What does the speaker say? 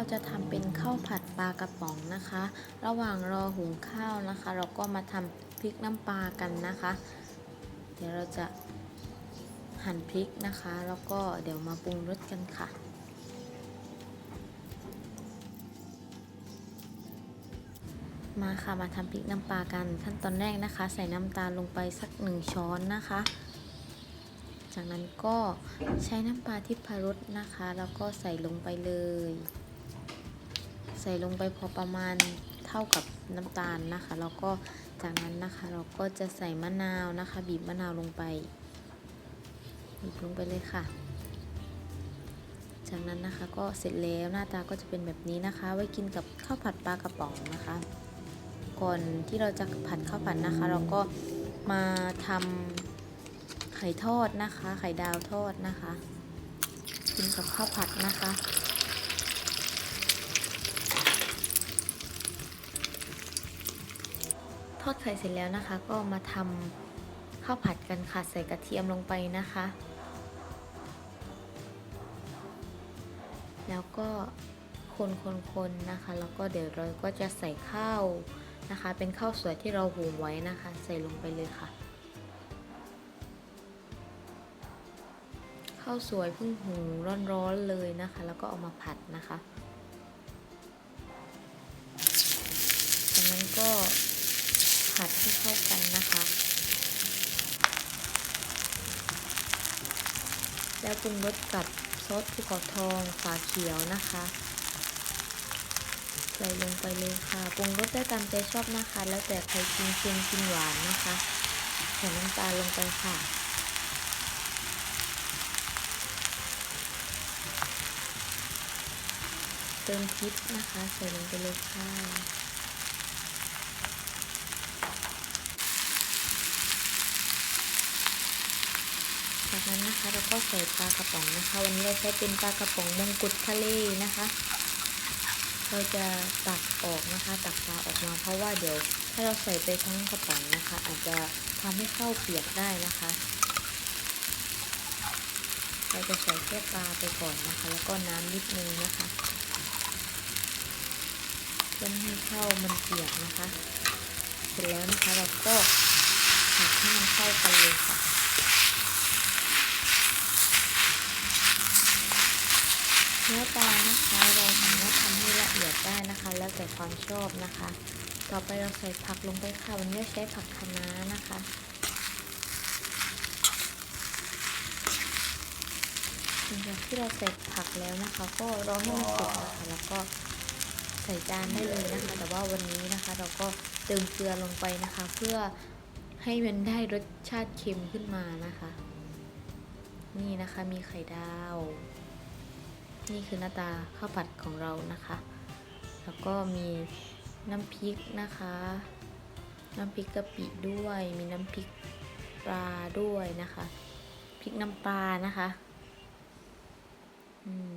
เราจะทำเป็นข้าวผัดปลากระป๋องนะคะ ระหว่างรอหุงข้าวนะคะ เราก็มาทำพริกน้ำปลากันนะคะ เดี๋ยวเราจะหั่นพริกนะคะ แล้วก็เดี๋ยวมาปรุงรสกันค่ะมาค่ะมาทำพริกน้ำปลากันขั้นตอนแรกนะคะ ใส่น้ำตาลลงไปสักหนึ่งช้อนนะคะ จากนั้นก็ใช้น้ำปลาทิพรสนะคะ แล้วก็ใส่ลงไปเลย ใส่ลงไปพอประมาณเท่ากับน้ำตาลนะคะ แล้วก็จากนั้นนะคะเราก็จะใส่มะนาวนะคะ บีบมะนาวลงไปบีบลงไปเลยค่ะ จากนั้นนะคะก็เสร็จแล้วหน้าตาก็จะเป็นแบบนี้นะคะ ไว้กินกับข้าวผัดปลากระป๋องนะคะ ก่อนที่เราจะผัดข้าวผัดนะคะ เราก็มาทำไข่ทอดนะคะ ไข่ดาวทอดนะคะ กินกับข้าวผัดนะคะ ทอดไข่เสร็จแล้วนะคะ ก็มาทำข้าวผัดกันค่ะใส่กระเทียมลงไปนะคะ แล้วก็คนๆๆนะคะ แล้วก็เดี๋ยวเราก็จะใส่ข้าวนะคะ เป็นข้าวสวยที่เราหุงไว้นะคะ ใส่ลงไปเลยค่ะ ข้าวสวยเพิ่งหุงร้อนๆเลยนะคะ แล้วก็เอามาผัดนะคะ แล้วปรุงรสกับซอสภูเขาทองฝาเขียวนะคะ ใส่ลงไปเลยค่ะปรุงรสได้ตามใจชอบนะคะ แล้วแต่ใครกินเค็มกินหวานนะคะใส่น้ำตาลลงไปค่ะเติมพริกนะคะใส่ลงไปเลยค่ะ จากนั้นนะคะ เราก็ใส่ปลากระป๋องนะคะ วันนี้เราใช้เป็นปลากระป๋องมงกุฎทะเลนะคะ เราจะตักออกนะคะ ตักปลาออกมาเพราะว่าเดี๋ยว ถ้าเราใส่ไปทั้งกระป๋องนะคะ อาจจะทำให้ข้าวเปียกได้นะคะ เราจะใส่แค่ปลาไปก่อนนะคะ แล้วก็น้ำนิดนึงนะคะเพื่อไม่ให้ข้าวมันเปียกนะคะ เสร็จแล้วนะคะเราก็ผัดให้มันเข้ากันเลยค่ะ เนื้อปลานะคะเราสามารถทำให้ละเอียดได้นะคะ แล้วแต่ความชอบนะคะ ต่อไปเราใส่ผักลงไปค่ะวันนี้ใช้ผักคะน้านะคะหลังจากที่เราใส่ผักแล้วนะคะ ก็รอให้มันสุกนะคะแล้วก็ใส่จานได้เลยนะคะ แต่ว่าวันนี้นะคะ เราก็เติมเกลือลงไปนะคะ เพื่อให้มันได้รสชาติเค็มขึ้นมานะคะ นี่นะคะมีไข่ดาว นี่คือหน้าตาข้าวผัดของเรานะคะ แล้วก็มีน้ำพริกนะคะ น้ำพริกกะปิด้วย มีน้ำพริกปลาด้วยนะคะ พริกน้ำปลานะคะ อืม